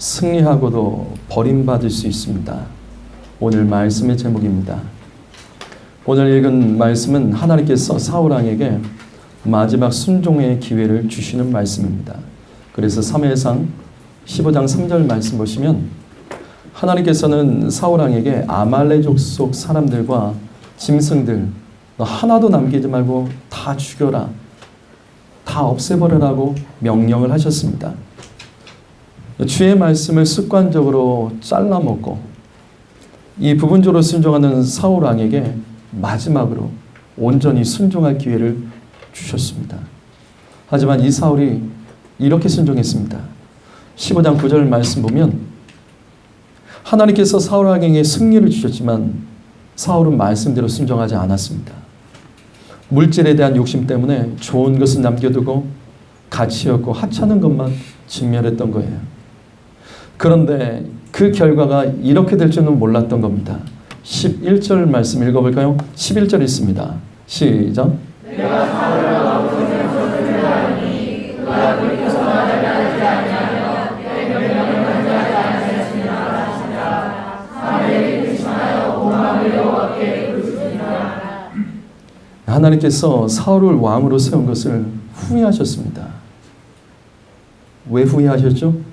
승리하고도 버림받을 수 있습니다. 오늘 말씀의 제목입니다. 오늘 읽은 말씀은 하나님께서 사울왕에게 마지막 순종의 기회를 주시는 말씀입니다. 그래서 3회상 15장 3절 말씀 보시면 하나님께서는 사울왕에게 아말레족 속 사람들과 짐승들 너 하나도 남기지 말고 다 죽여라. 다 없애버려라고 명령을 하셨습니다. 주의 말씀을 습관적으로 잘라먹고 이 부분적으로 순종하는 사울 왕에게 마지막으로 온전히 순종할 기회를 주셨습니다. 하지만 이 사울이 이렇게 순종했습니다. 15장 9절 말씀 보면 하나님께서 사울 왕에게 승리를 주셨지만 사울은 말씀대로 순종하지 않았습니다. 물질에 대한 욕심 때문에 좋은 것은 남겨두고 가치 없고 하찮은 것만 직면했던 거예요. 그런데 그 결과가 이렇게 될 줄은 몰랐던 겁니다. 11절 말씀 읽어볼까요? 11절 있습니다. 시작. 하나님께서 사울을 왕으로 세운 것을 후회하셨습니다. 왜 후회하셨죠?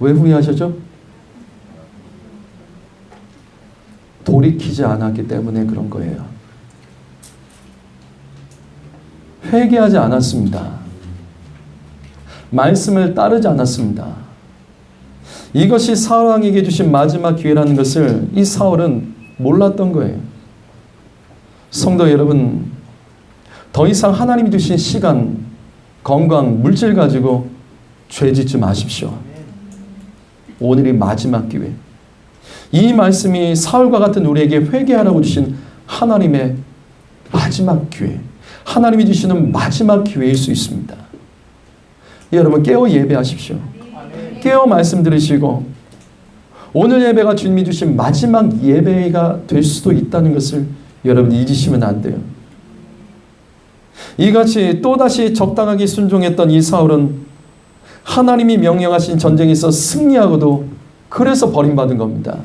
왜 후회하셨죠? 돌이키지 않았기 때문에 그런 거예요. 회개하지 않았습니다. 말씀을 따르지 않았습니다. 이것이 사울왕에게 주신 마지막 기회라는 것을 이 사울은 몰랐던 거예요. 성도 여러분, 더 이상 하나님이 주신 시간, 건강, 물질 가지고 죄 짓지 마십시오. 오늘이 마지막 기회. 이 말씀이 사울과 같은 우리에게 회개하라고 주신 하나님의 마지막 기회. 하나님이 주시는 마지막 기회일 수 있습니다. 여러분 깨어 예배하십시오. 깨어 말씀 들으시고 오늘 예배가 주님이 주신 마지막 예배가 될 수도 있다는 것을 여러분 잊으시면 안 돼요. 이같이 또다시 적당하게 순종했던 이 사울은 하나님이 명령하신 전쟁에서 승리하고도 그래서 버림받은 겁니다.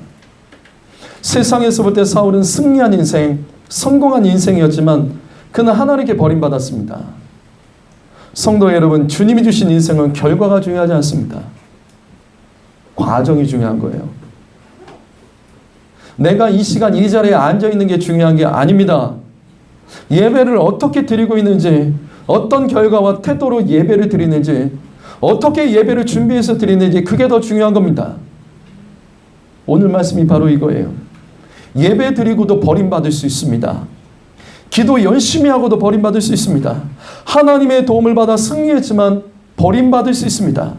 세상에서 볼 때 사울은 승리한 인생, 성공한 인생이었지만 그는 하나님께 버림받았습니다. 성도 여러분, 주님이 주신 인생은 결과가 중요하지 않습니다. 과정이 중요한 거예요. 내가 이 시간 이 자리에 앉아 있는 게 중요한 게 아닙니다. 예배를 어떻게 드리고 있는지, 어떤 결과와 태도로 예배를 드리는지, 어떻게 예배를 준비해서 드리는지 그게 더 중요한 겁니다. 오늘 말씀이 바로 이거예요. 예배 드리고도 버림받을 수 있습니다. 기도 열심히 하고도 버림받을 수 있습니다. 하나님의 도움을 받아 승리했지만 버림받을 수 있습니다.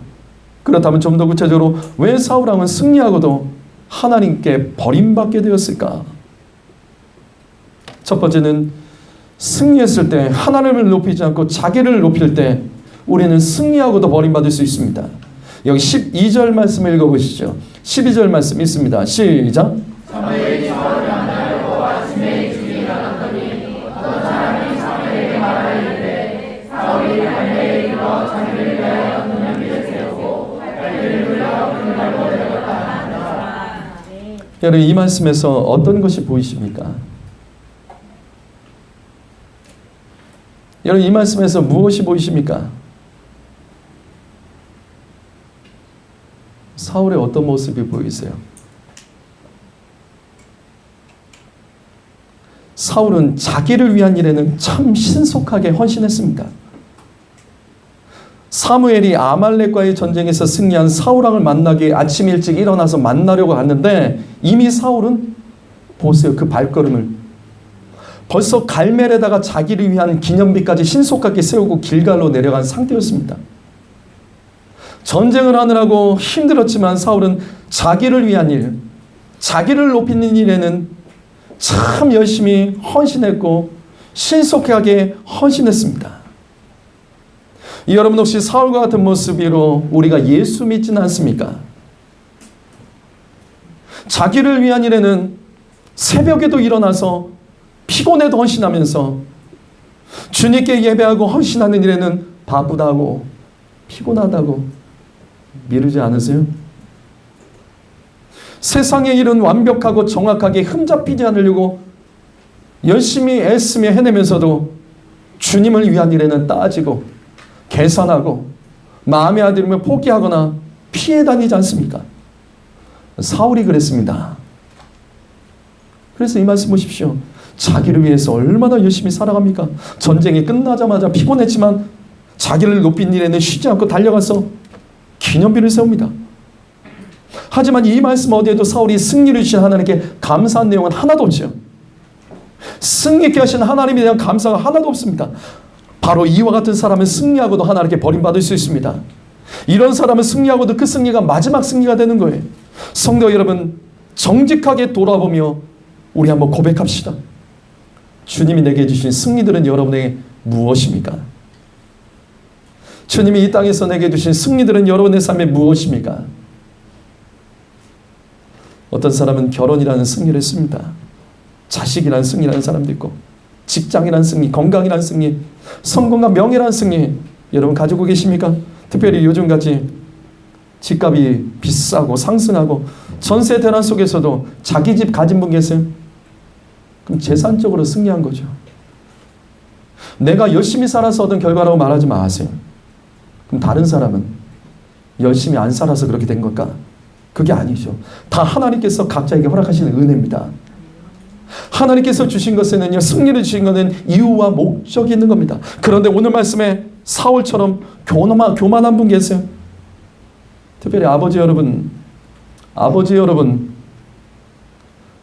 그렇다면 좀 더 구체적으로 왜 사울왕은 승리하고도 하나님께 버림받게 되었을까? 첫 번째는 승리했을 때 하나님을 높이지 않고 자기를 높일 때 우리는 승리하고도 버림받을 수 있습니다. 여기 12절 말씀 읽어보시죠. 12절 말씀 있습니다. 시작. 여러분 이 말씀에서 어떤 것이 보이십니까? 여러분 이 말씀에서 무엇이 보이십니까? 사울의 어떤 모습이 보이세요? 사울은 자기를 위한 일에는 참 신속하게 헌신했습니다. 사무엘이 아말렉과의 전쟁에서 승리한 사울왕을 만나기 아침 일찍 일어나서 만나려고 하는데 이미 사울은 보세요 그 발걸음을 벌써 갈멜에다가 자기를 위한 기념비까지 신속하게 세우고 길갈로 내려간 상태였습니다. 전쟁을 하느라고 힘들었지만 사울은 자기를 위한 일, 자기를 높이는 일에는 참 열심히 헌신했고 신속하게 헌신했습니다. 여러분 혹시 사울과 같은 모습으로 우리가 예수 믿지는 않습니까? 자기를 위한 일에는 새벽에도 일어나서 피곤해도 헌신하면서 주님께 예배하고 헌신하는 일에는 바쁘다고 피곤하다고 미루지 않으세요? 세상의 일은 완벽하고 정확하게 흠잡히지 않으려고 열심히 애쓰며 해내면서도 주님을 위한 일에는 따지고 계산하고 마음에 안 들면 포기하거나 피해 다니지 않습니까? 사울이 그랬습니다. 그래서 이 말씀 보십시오. 자기를 위해서 얼마나 열심히 살아갑니까? 전쟁이 끝나자마자 피곤했지만 자기를 높인 일에는 쉬지 않고 달려가서 기념비를 세웁니다. 하지만 이 말씀 어디에도 사울이 승리를 주신 하나님께 감사한 내용은 하나도 없죠. 승리케 하신 하나님에 대한 감사가 하나도 없습니다. 바로 이와 같은 사람은 승리하고도 하나님께 버림받을 수 있습니다. 이런 사람은 승리하고도 그 승리가 마지막 승리가 되는 거예요. 성도 여러분, 정직하게 돌아보며 우리 한번 고백합시다. 주님이 내게 주신 승리들은 여러분에게 무엇입니까? 주님이 이 땅에서 내게 주신 승리들은 여러분의 삶에 무엇입니까? 어떤 사람은 결혼이라는 승리를 했습니다. 자식이라는 승리라는 사람도 있고 직장이라는 승리, 건강이라는 승리, 성공과 명예라는 승리 여러분 가지고 계십니까? 특별히 요즘같이 집값이 비싸고 상승하고 전세 대란 속에서도 자기 집 가진 분 계세요? 그럼 재산적으로 승리한 거죠. 내가 열심히 살아서 얻은 결과라고 말하지 마세요. 그럼 다른 사람은 열심히 안 살아서 그렇게 된 걸까? 그게 아니죠. 다 하나님께서 각자에게 허락하시는 은혜입니다. 하나님께서 주신 것에는요, 승리를 주신 것은 이유와 목적이 있는 겁니다. 그런데 오늘 말씀에 사울처럼 교만한, 교만한 분 계세요. 특별히 아버지 여러분, 아버지 여러분,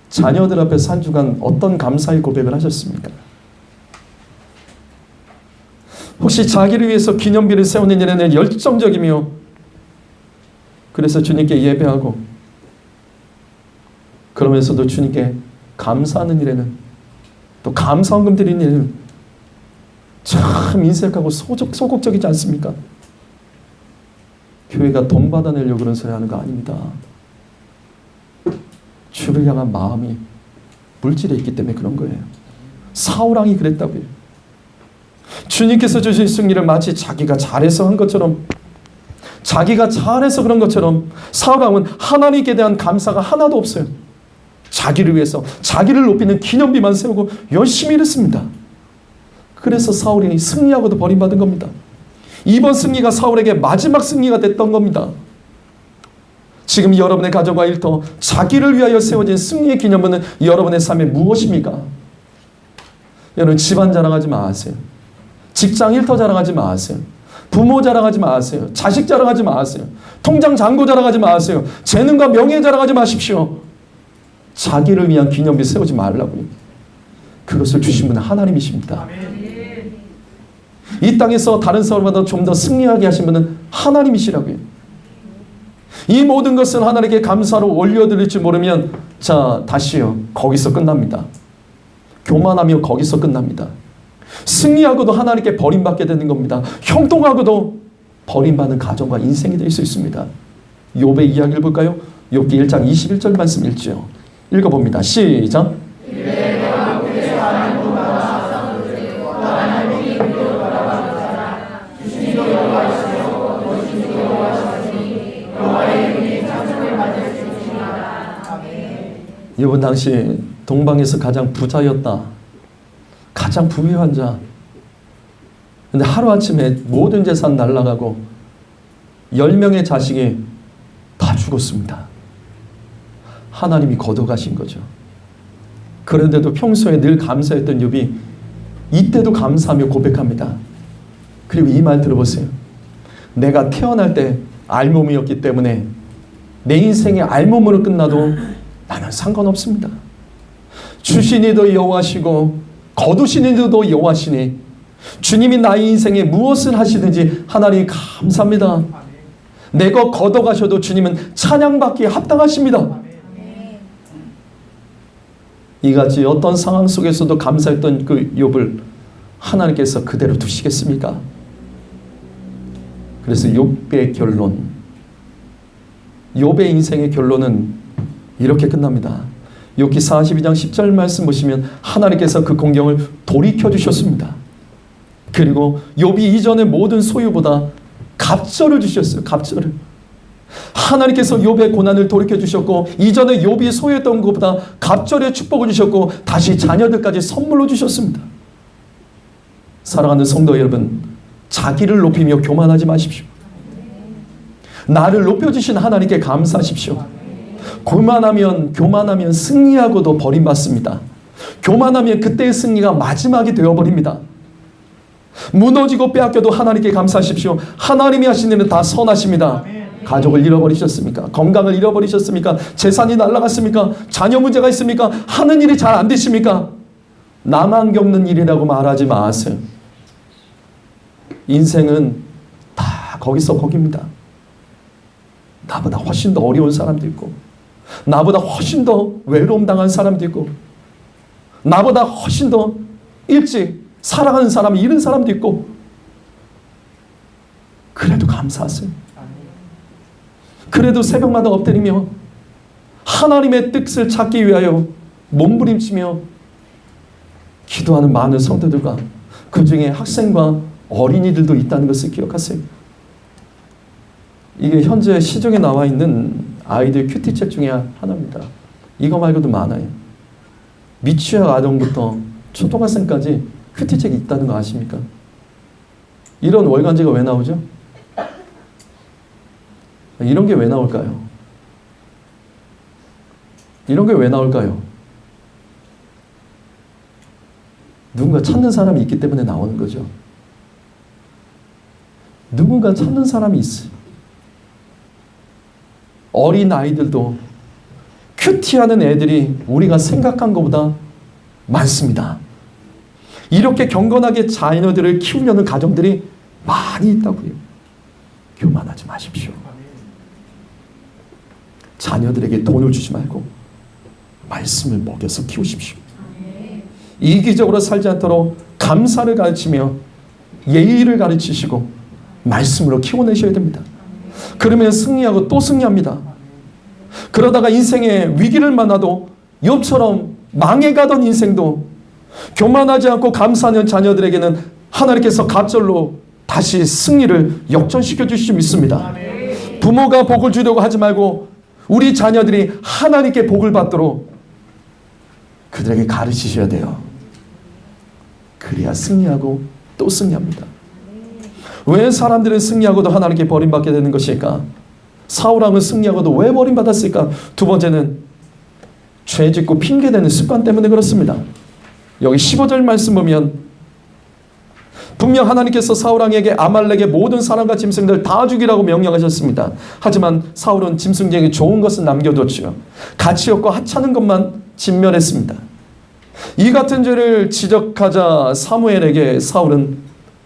자녀들 앞에서 한 주간 어떤 감사의 고백을 하셨습니까? 혹시 자기를 위해서 기념비를 세우는 일에는 열정적이며 그래서 주님께 예배하고 그러면서도 주님께 감사하는 일에는 또 감사원금 드리는 일은 참 인색하고 소적, 소극적이지 않습니까? 교회가 돈 받아내려고 그런 소리 하는 거 아닙니다. 주를 향한 마음이 물질에 있기 때문에 그런 거예요. 사울왕이 그랬다고요. 주님께서 주신 승리를 마치 자기가 잘해서 한 것처럼 자기가 잘해서 그런 것처럼 사울왕은 하나님께 대한 감사가 하나도 없어요. 자기를 위해서 자기를 높이는 기념비만 세우고 열심히 일했습니다. 그래서 사울이 승리하고도 버림받은 겁니다. 이번 승리가 사울에게 마지막 승리가 됐던 겁니다. 지금 여러분의 가정과 일터, 자기를 위하여 세워진 승리의 기념은 여러분의 삶에 무엇입니까? 여러분 집안 자랑하지 마세요. 직장 일터 자랑하지 마세요. 부모 자랑하지 마세요. 자식 자랑하지 마세요. 통장 잔고 자랑하지 마세요. 재능과 명예 자랑하지 마십시오. 자기를 위한 기념비 세우지 말라고요. 그것을 주신 분은 하나님이십니다. 이 땅에서 다른 사람보다 좀 더 승리하게 하신 분은 하나님이시라고요. 이 모든 것을 하나님께 감사로 올려드릴지 모르면 자 다시요 거기서 끝납니다. 교만하며 거기서 끝납니다. 승리하고도 하나님께 버림받게 되는 겁니다. 형통하고도 버림받는 가정과 인생이 될 수 있습니다. 욥의 이야기를 볼까요? 욥기 1장 21절 말씀 읽죠. 읽어봅니다. 시작. 이번 당시 동방에서 가장 부자였다. 가장 부유한 자. 근데 하루아침에 모든 재산 날라가고 10명의 자식이 다 죽었습니다. 하나님이 걷어가신 거죠. 그런데도 평소에 늘 감사했던 욥이 이때도 감사하며 고백합니다. 그리고 이 말 들어보세요. 내가 태어날 때 알몸이었기 때문에 내 인생이 알몸으로 끝나도 나는 상관없습니다. 주신이도 여호와시고 거두시니도 여호와시니 주님이 나의 인생에 무엇을 하시든지 하나님 감사합니다. 내가 걷어가셔도 주님은 찬양받기에 합당하십니다. 이같이 어떤 상황 속에서도 감사했던 그 욥을 하나님께서 그대로 두시겠습니까? 그래서 욥의 결론, 욥의 인생의 결론은 이렇게 끝납니다. 욥기 42장 10절 말씀 보시면 하나님께서 그 공경을 돌이켜 주셨습니다. 그리고 욥이 이전의 모든 소유보다 갑절을 주셨어요. 갑절을. 하나님께서 욥의 고난을 돌이켜 주셨고 이전에 욥이 소유했던 것보다 갑절의 축복을 주셨고 다시 자녀들까지 선물로 주셨습니다. 사랑하는 성도 여러분, 자기를 높이며 교만하지 마십시오. 나를 높여 주신 하나님께 감사하십시오. 교만하면 교만하면 승리하고도 버림받습니다. 교만하면 그때의 승리가 마지막이 되어버립니다. 무너지고 빼앗겨도 하나님께 감사하십시오. 하나님이 하신 일은 다 선하십니다. 가족을 잃어버리셨습니까? 건강을 잃어버리셨습니까? 재산이 날라갔습니까? 자녀 문제가 있습니까? 하는 일이 잘 안 되십니까? 나만 겪는 일이라고 말하지 마세요. 인생은 다 거기서 거기입니다. 나보다 훨씬 더 어려운 사람도 있고, 나보다 훨씬 더 외로움 당한 사람도 있고, 나보다 훨씬 더 일찍 사랑하는 사람이 잃은 사람도 있고, 그래도 감사하세요. 그래도 새벽마다 엎드리며 하나님의 뜻을 찾기 위하여 몸부림치며 기도하는 많은 성도들과 그 중에 학생과 어린이들도 있다는 것을 기억하세요. 이게 현재 시중에 나와 있는 아이들 큐티책 중에 하나입니다. 이거 말고도 많아요. 미취학 아동부터 초등학생까지 큐티책이 있다는 거 아십니까? 이런 월간지가 왜 나오죠? 이런 게 왜 나올까요? 이런 게 왜 나올까요? 누군가 찾는 사람이 있기 때문에 나오는 거죠. 누군가 찾는 사람이 있어요. 어린 아이들도 큐티하는 애들이 우리가 생각한 것보다 많습니다. 이렇게 경건하게 자녀들을 키우려는 가정들이 많이 있다고요. 교만하지 마십시오. 자녀들에게 돈을 주지 말고 말씀을 먹여서 키우십시오. 이기적으로 살지 않도록 감사를 가르치며 예의를 가르치시고 말씀으로 키워내셔야 됩니다. 그러면 승리하고 또 승리합니다. 그러다가 인생의 위기를 만나도 욥처럼 망해가던 인생도 교만하지 않고 감사하는 자녀들에게는 하나님께서 갑절로 다시 승리를 역전시켜 주실 수 있습니다. 부모가 복을 주려고 하지 말고 우리 자녀들이 하나님께 복을 받도록 그들에게 가르치셔야 돼요. 그래야 승리하고 또 승리합니다. 왜 사람들은 승리하고도 하나님께 버림받게 되는 것일까? 사울왕은 승리하고도 왜 버림받았을까? 두 번째는 죄 짓고 핑계대는 습관 때문에 그렇습니다. 여기 15절 말씀 보면 분명 하나님께서 사울왕에게 아말렉의 모든 사람과 짐승들 다 죽이라고 명령하셨습니다. 하지만 사울은 짐승에게 좋은 것은 남겨뒀죠. 가치 없고 하찮은 것만 진멸했습니다. 이 같은 죄를 지적하자 사무엘에게 사울은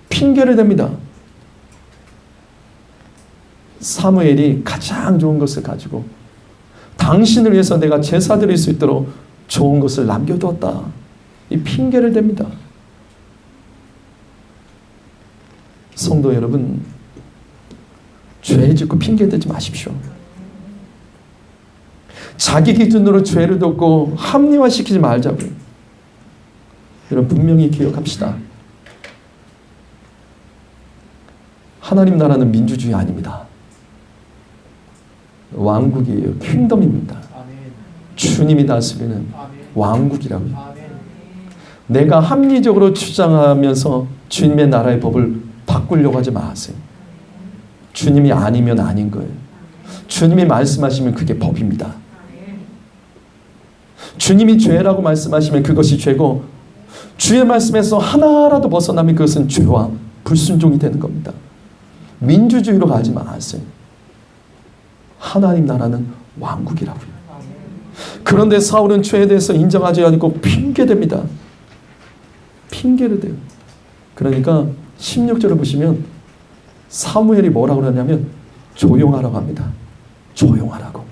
핑계를 댑니다. 사무엘이 가장 좋은 것을 가지고 당신을 위해서 내가 제사 드릴 수 있도록 좋은 것을 남겨두었다. 이 핑계를 댑니다. 성도 여러분, 죄 짓고 핑계 대지 마십시오. 자기 기준으로 죄를 덮고 합리화시키지 말자고요. 여러분 분명히 기억합시다. 하나님 나라는 민주주의 아닙니다. 왕국이에요. 킹덤입니다. 주님이 다스리는 왕국이라고요. 내가 합리적으로 주장하면서 주님의 나라의 법을 바꾸려고 하지 마세요. 주님이 아니면 아닌 거예요. 주님이 말씀하시면 그게 법입니다. 주님이 죄라고 말씀하시면 그것이 죄고 주의 말씀에서 하나라도 벗어나면 그것은 죄와 불순종이 되는 겁니다. 민주주의로 가지 마세요. 하나님 나라는 왕국이라고요. 그런데 사울은 죄에 대해서 인정하지 않고 핑계댑니다. 핑계를 대요. 그러니까 16절을 보시면 사무엘이 뭐라고 그러냐면 조용하라고 합니다. 조용하라고.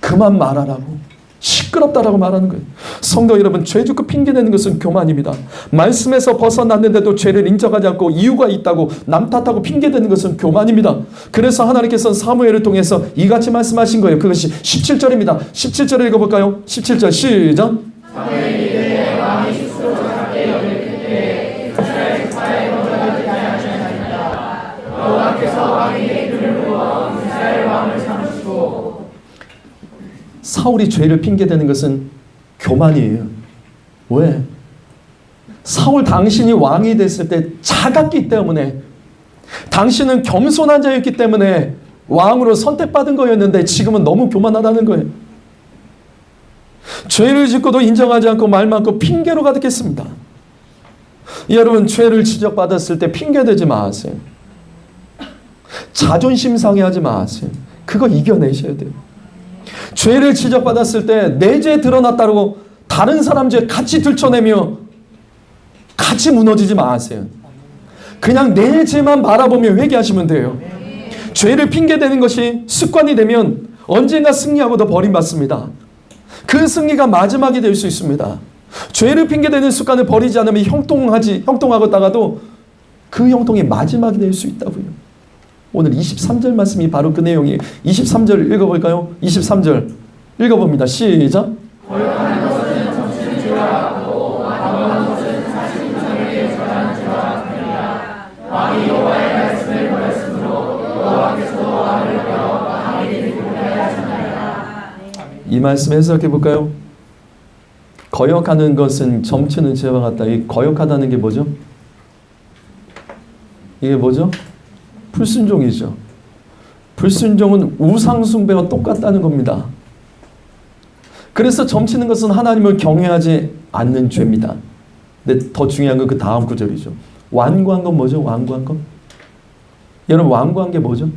그만 말하라고. 시끄럽다라고 말하는 거예요. 성도 여러분, 죄 짓고 핑계대는 것은 교만입니다. 말씀에서 벗어났는데도 죄를 인정하지 않고 이유가 있다고 남 탓하고 핑계대는 것은 교만입니다. 그래서 하나님께서는 사무엘을 통해서 이같이 말씀하신 거예요. 그것이 17절입니다. 17절을 읽어볼까요? 17절 시작. 사울이 죄를 핑계대는 것은 교만이에요. 왜? 사울 당신이 왕이 됐을 때 작았기 때문에 당신은 겸손한 자였기 때문에 왕으로 선택받은 거였는데 지금은 너무 교만하다는 거예요. 죄를 짓고도 인정하지 않고 말 많고 핑계로 가득했습니다. 여러분 죄를 지적받았을 때 핑계대지 마세요. 자존심 상해하지 마세요. 그거 이겨내셔야 돼요. 죄를 지적받았을 때 내 죄 드러났다고 다른 사람 죄 같이 들춰내며 같이 무너지지 마세요. 그냥 내 죄만 바라보며 회개하시면 돼요. 죄를 핑계대는 것이 습관이 되면 언젠가 승리하고도 버림받습니다. 그 승리가 마지막이 될 수 있습니다. 죄를 핑계대는 습관을 버리지 않으면 형통하지 형통하고다가도 그 형통이 마지막이 될 수 있다고요. 오늘 23절 말씀이 바로 그 내용이에요. 23절 읽어볼까요? 23절 읽어봅니다. 시작. 이 말씀 해석해 볼까요? 거역하는 것은 점치는 죄와 같다. 이 거역하다는 게 뭐죠? 이게 뭐죠? 불순종이죠. 불순종은 우상숭배와 똑같다는 겁니다. 그래서 점치는 것은 하나님을 경외하지 않는 죄입니다. 근데 더 중요한 건 그 다음 구절이죠. 완고한 건 뭐죠? 완고한 건? 여러분 완고한 게 뭐죠?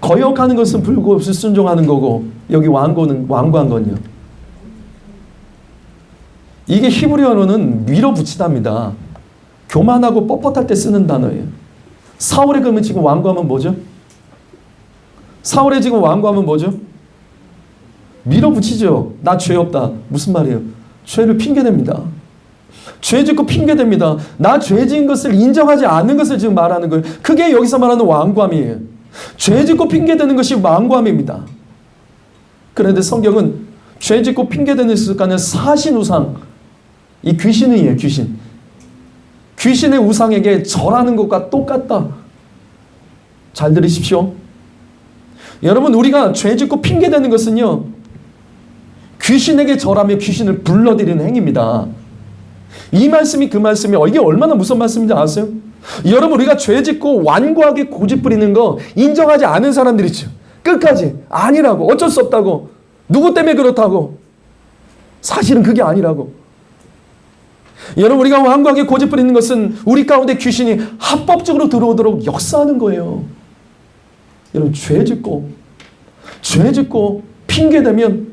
거역하는 것은 불구없이 순종하는 거고 여기 완고는 완고한 건요. 이게 히브리어로는 밀어붙이답니다. 교만하고 뻣뻣할 때 쓰는 단어예요. 사울의 그러면 지금 완고하면 뭐죠? 사울의 지금 완고하면 뭐죠? 밀어붙이죠. 나 죄 없다. 무슨 말이에요? 죄를 핑계댑니다. 죄 짓고 핑계댑니다. 나 죄 지은 것을 인정하지 않는 것을 지금 말하는 거예요. 그게 여기서 말하는 완고함이에요. 죄 짓고 핑계대는 것이 완고함입니다. 그런데 성경은 죄 짓고 핑계대는 습관은 사신 우상, 이 귀신이에요, 귀신. 귀신의 우상에게 절하는 것과 똑같다. 잘 들으십시오. 여러분, 우리가 죄 짓고 핑계대는 것은요, 귀신에게 절하며 귀신을 불러들이는 행위입니다. 이 말씀이 그 말씀이 이게 얼마나 무서운 말씀인지 아세요? 여러분 우리가 죄 짓고 완고하게 고집 부리는 거 인정하지 않은 사람들 있죠. 끝까지 아니라고 어쩔 수 없다고 누구 때문에 그렇다고 사실은 그게 아니라고 여러분 우리가 완고하게 고집 부리는 것은 우리 가운데 귀신이 합법적으로 들어오도록 역사하는 거예요. 여러분 죄 짓고 죄 짓고 핑계 대면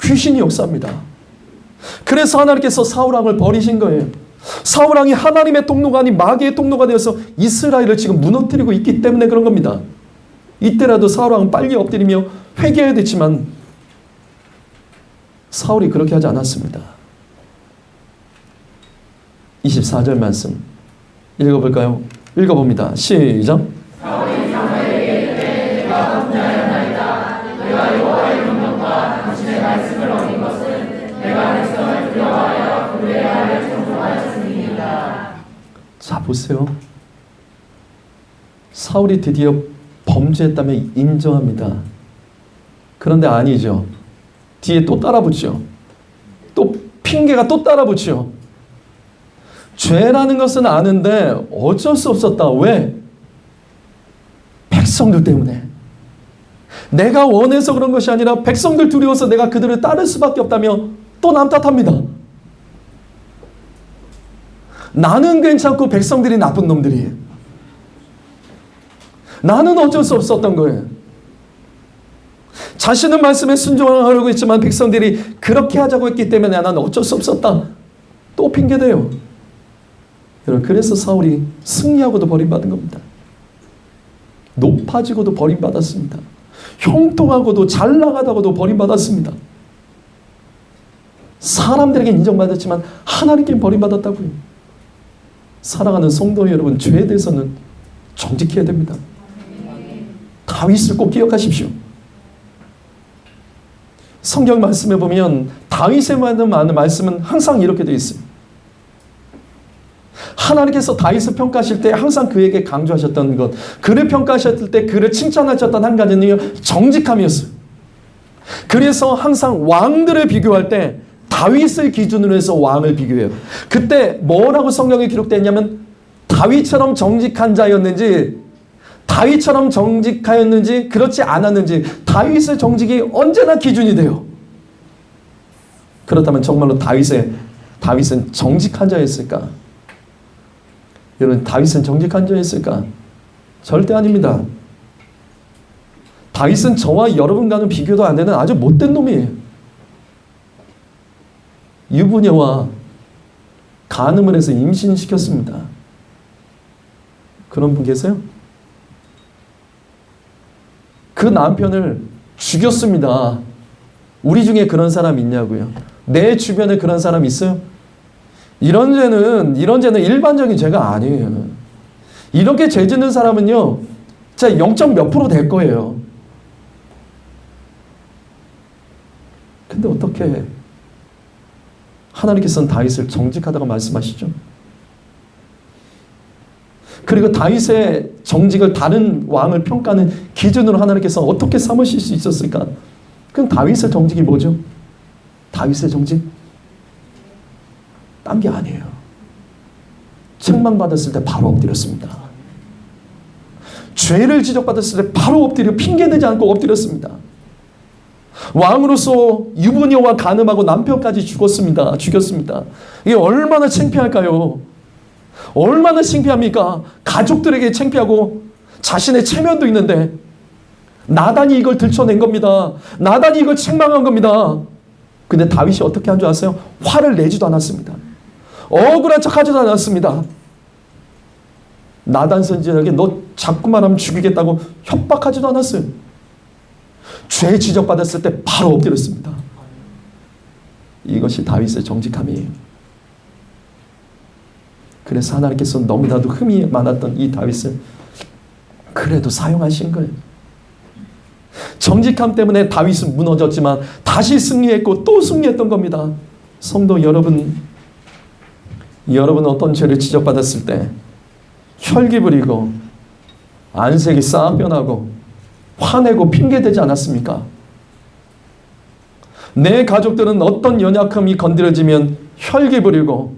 귀신이 역사합니다. 그래서 하나님께서 사울왕을 버리신 거예요. 사울왕이 하나님의 통로가 아닌 마귀의 통로가 되어서 이스라엘을 지금 무너뜨리고 있기 때문에 그런 겁니다. 이때라도 사울왕은 빨리 엎드리며 회개해야 됐지만 사울이 그렇게 하지 않았습니다. 24절 말씀 읽어볼까요? 읽어봅니다. 시작. 자 보세요. 사울이 드디어 범죄했다며 인정합니다. 그런데 아니죠. 뒤에 또 따라붙죠. 또 핑계가 또 따라붙죠. 죄라는 것은 아는데 어쩔 수 없었다. 왜? 백성들 때문에. 내가 원해서 그런 것이 아니라 백성들 두려워서 내가 그들을 따를 수밖에 없다며 또 남 탓합니다. 나는 괜찮고 백성들이 나쁜 놈들이에요. 나는 어쩔 수 없었던 거예요. 자신은 말씀에 순종하려고 했지만 백성들이 그렇게 하자고 했기 때문에 나는 어쩔 수 없었다. 또 핑계대요. 여러분 그래서 사울이 승리하고도 버림받은 겁니다. 높아지고도 버림받았습니다. 형통하고도 잘 나가다고도 버림받았습니다. 사람들에게 인정받았지만 하나님께 버림받았다고요. 사랑하는 성도 여러분, 죄에 대해서는 정직해야 됩니다. 다윗을 꼭 기억하십시오. 성경 말씀에 보면 다윗에 관한 말씀은 항상 이렇게 되어 있어요. 하나님께서 다윗을 평가하실 때 항상 그에게 강조하셨던 것, 그를 평가하셨을 때 그를 칭찬하셨던 한 가지는 정직함이었어요. 그래서 항상 왕들을 비교할 때 다윗을 기준으로 해서 왕을 비교해요. 그때 뭐라고 성경에 기록되냐면 다윗처럼 정직한 자였는지 다윗처럼 정직하였는지 그렇지 않았는지 다윗의 정직이 언제나 기준이 돼요. 그렇다면 정말로 다윗의 다윗은 정직한 자였을까? 여러분 다윗은 정직한 자였을까? 절대 아닙니다. 다윗은 저와 여러분과는 비교도 안 되는 아주 못된 놈이에요. 유부녀와 간음을 해서 임신시켰습니다. 그런 분 계세요? 그 남편을 죽였습니다. 우리 중에 그런 사람 있냐고요? 내 주변에 그런 사람 있어요? 이런 죄는 이런 죄는 일반적인 죄가 아니에요. 이렇게 죄 짓는 사람은요, 자 0. 몇 프로 될 거예요. 근데 어떻게 하나님께서는 다윗을 정직하다고 말씀하시죠? 그리고 다윗의 정직을 다른 왕을 평가하는 기준으로 하나님께서 어떻게 삼으실 수 있었을까? 그럼 다윗의 정직이 뭐죠? 다윗의 정직? 딴 게 아니에요. 책망받았을 때 바로 엎드렸습니다. 죄를 지적받았을 때 바로 엎드려 핑계대지 않고 엎드렸습니다. 왕으로서 유부녀와 간음하고 남편까지 죽었습니다. 죽였습니다. 이게 얼마나 창피할까요? 얼마나 창피합니까? 가족들에게 창피하고 자신의 체면도 있는데 나단이 이걸 들춰낸 겁니다. 나단이 이걸 책망한 겁니다. 근데 다윗이 어떻게 한 줄 아세요? 화를 내지도 않았습니다. 억울한 척 하지도 않았습니다. 나단 선지자에게 너 자꾸만 하면 죽이겠다고 협박하지도 않았어요. 죄 지적받았을 때 바로 엎드렸습니다. 이것이 다윗의 정직함이에요. 그래서 하나님께서 너무나도 흠이 많았던 이 다윗을 그래도 사용하신 거예요. 정직함 때문에 다윗은 무너졌지만 다시 승리했고 또 승리했던 겁니다. 성도 여러분, 여러분 어떤 죄를 지적받았을 때 혈기 부리고 안색이 싹 변하고 화내고 핑계대지 않았습니까? 내 가족들은 어떤 연약함이 건드려지면 혈기 부리고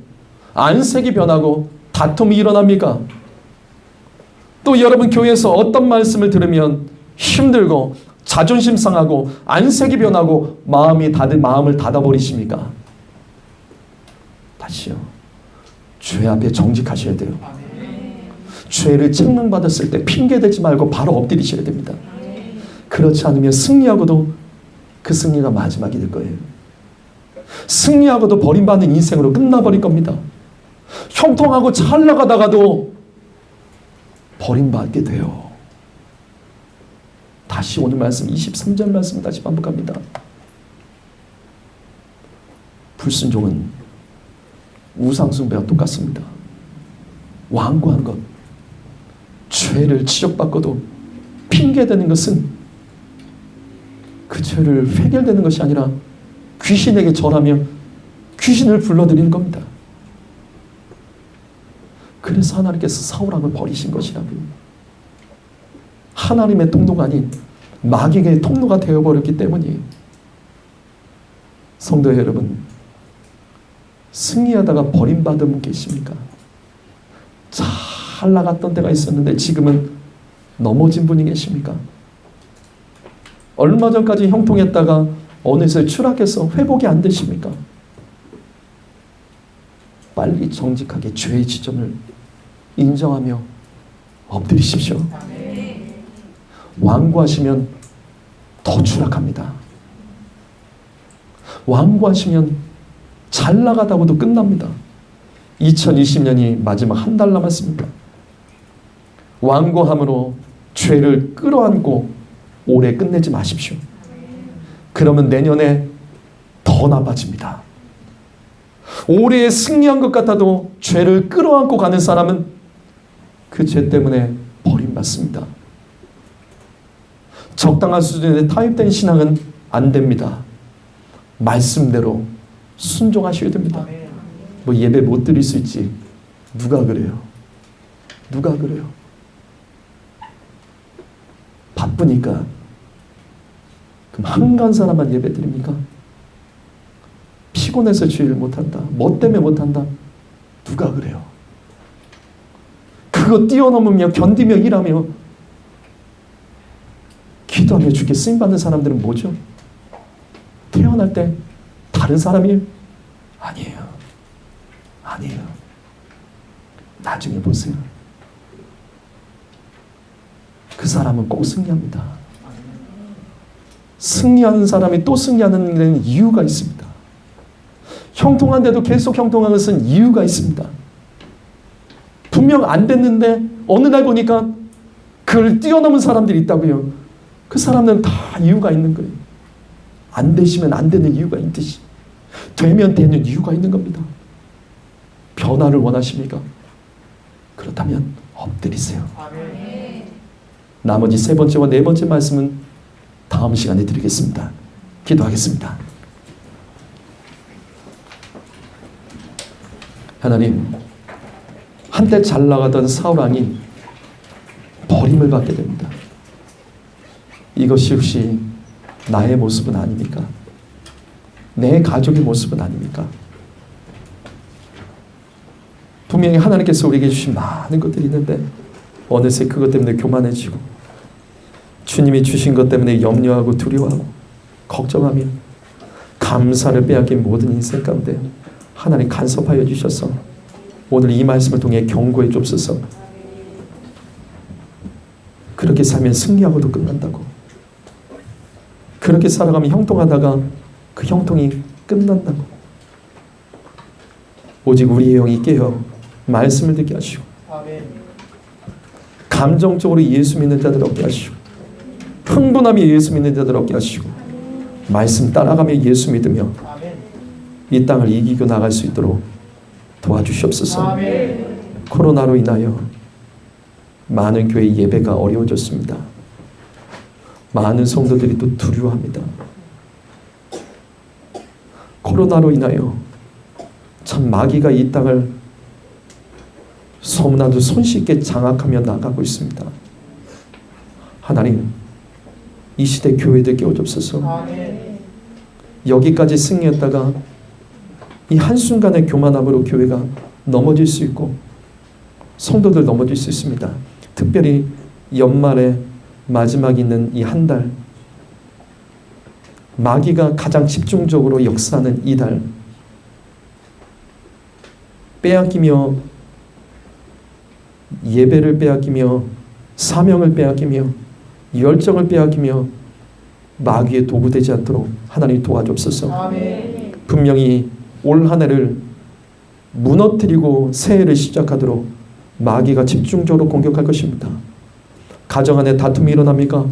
안색이 변하고 다툼이 일어납니까? 또 여러분 교회에서 어떤 말씀을 들으면 힘들고 자존심 상하고 안색이 변하고 마음이 닫 마음을 닫아버리십니까? 다시요. 죄 앞에 정직하셔야 돼요. 죄를 책망받았을 때 핑계대지 말고 바로 엎드리셔야 됩니다. 그렇지 않으면 승리하고도 그 승리가 마지막이 될 거예요. 승리하고도 버림받는 인생으로 끝나버릴 겁니다. 형통하고 잘 나가다가도 버림받게 돼요. 다시 오늘 말씀 23절 말씀 다시 반복합니다. 불순종은 우상숭배와 똑같습니다. 완고한 것, 죄를 지적받고도 핑계대는 것은 그 죄를 해결되는 것이 아니라 귀신에게 절하며 귀신을 불러들이는 겁니다. 그래서 하나님께서 사울왕을 버리신 것이라고요. 하나님의 통로가 아닌 마귀의 통로가 되어버렸기 때문이에요. 성도 여러분, 승리하다가 버림받은 분 계십니까? 잘 나갔던 때가 있었는데 지금은 넘어진 분이 계십니까? 얼마 전까지 형통했다가 어느새 추락해서 회복이 안 되십니까? 빨리 정직하게 죄의 지점을 인정하며 엎드리십시오. 완고하시면 더 추락합니다. 완고하시면 잘 나가다고도 끝납니다. 2020년이 마지막 한 달 남았습니다. 완고함으로 죄를 끌어안고 올해 끝내지 마십시오. 그러면 내년에 더 나빠집니다. 올해 승리한 것 같아도 죄를 끌어안고 가는 사람은 그 죄 때문에 버림받습니다. 적당한 수준에 타입된 신앙은 안 됩니다. 말씀대로 순종하셔야 됩니다. 뭐 예배 못 드릴 수 있지. 누가 그래요? 누가 그래요? 바쁘니까. 그럼 한간 사람만 예배 드립니까? 피곤해서 주의를 못한다. 뭐 때문에 못한다? 누가 그래요? 그거 뛰어넘으며 견디며 일하며 기도하며 주께 쓰임 받는 사람들은 뭐죠? 태어날 때 다른 사람이 아니에요. 아니에요. 나중에 보세요. 그 사람은 꼭 승리합니다. 승리하는 사람이 또 승리하는 데는 이유가 있습니다. 형통한데도 계속 형통한 것은 이유가 있습니다. 분명 안 됐는데 어느 날 보니까 그걸 뛰어넘은 사람들이 있다고요. 그 사람들은 다 이유가 있는 거예요. 안 되시면 안 되는 이유가 있듯이 되면 되는 이유가 있는 겁니다. 변화를 원하십니까? 그렇다면 엎드리세요. 나머지 세 번째와 네 번째 말씀은 다음 시간에 드리겠습니다. 기도하겠습니다. 하나님, 한때 잘 나가던 사울 왕이 버림을 받게 됩니다. 이것이 혹시 나의 모습은 아닙니까? 내 가족의 모습은 아닙니까? 분명히 하나님께서 우리에게 주신 많은 것들이 있는데 어느새 그것 때문에 교만해지고 주님이 주신 것 때문에 염려하고 두려워하고 걱정하며 감사를 빼앗긴 모든 인생 가운데 하나님 간섭하여 주셔서 오늘 이 말씀을 통해 경고해 줍소서 그렇게 살면 승리하고도 끝난다고 그렇게 살아가면 형통하다가 그 형통이 끝난다고 오직 우리의 영이 깨어 말씀을 듣게 하시고 감정적으로 예수 믿는 자들 얻게 하시고 흥분하며 예수 믿는 자들 얻게 하시고 말씀 따라가며 예수 믿으며 이 땅을 이기고 나갈 수 있도록 도와주시옵소서. 코로나로 인하여 많은 교회 예배가 어려워졌습니다. 많은 성도들이 또 두려워합니다. 코로나로 인하여 참 마귀가 이 땅을 소문나도 손쉽게 장악하며 나가고 있습니다. 하나님, 이 시대 교회들 깨워주옵소서. 여기까지 승리했다가 이 한순간의 교만함으로 교회가 넘어질 수 있고 성도들 넘어질 수 있습니다. 특별히 연말에 마지막 있는 이 한 달, 마귀가 가장 집중적으로 역사하는 이 달, 빼앗기며 예배를 빼앗기며 사명을 빼앗기며 열정을 빼앗기며 마귀의 도구 되지 않도록 하나님 도와주옵소서. 분명히 올 한 해를 무너뜨리고 새해를 시작하도록 마귀가 집중적으로 공격할 것입니다. 가정 안에 다툼이 일어납니까?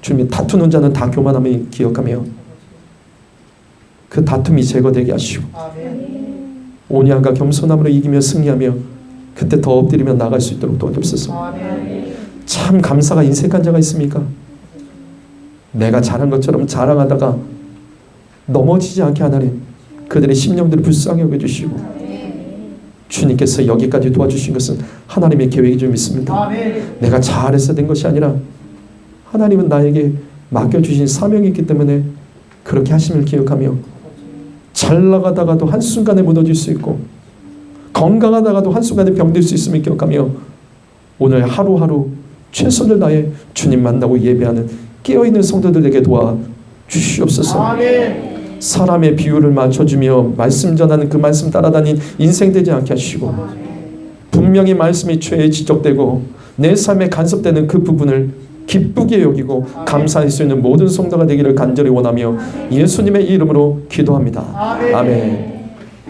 주님 다투는 자는 다 교만함을 기억하며 그 다툼이 제거되게 하시고 온유함과 겸손함으로 이기며 승리하며 그때 더 엎드리며 나갈 수 있도록 도와주옵소서. 참 감사가 인색한 자가 있습니까? 내가 잘한 것처럼 자랑하다가 넘어지지 않게 하나님 그들의 심령들을 불쌍히 여겨주시고 주님께서 여기까지 도와주신 것은 하나님의 계획인 줄 믿습니다. 내가 잘해서 된 것이 아니라 하나님은 나에게 맡겨주신 사명이 있기 때문에 그렇게 하심을 기억하며 잘 나가다가도 한순간에 무너질 수 있고 건강하다가도 한순간에 병들 수 있음을 기억하며 오늘 하루하루 최선을 다해 주님 만나고 예배하는 깨어있는 성도들에게 도와 주시옵소서. 사람의 비율을 맞춰주며 말씀 전하는 그 말씀 따라다닌 인생 되지 않게 하시고 분명히 말씀이 죄에 지적되고 내 삶에 간섭되는 그 부분을 기쁘게 여기고 감사할 수 있는 모든 성도가 되기를 간절히 원하며 예수님의 이름으로 기도합니다. 아멘.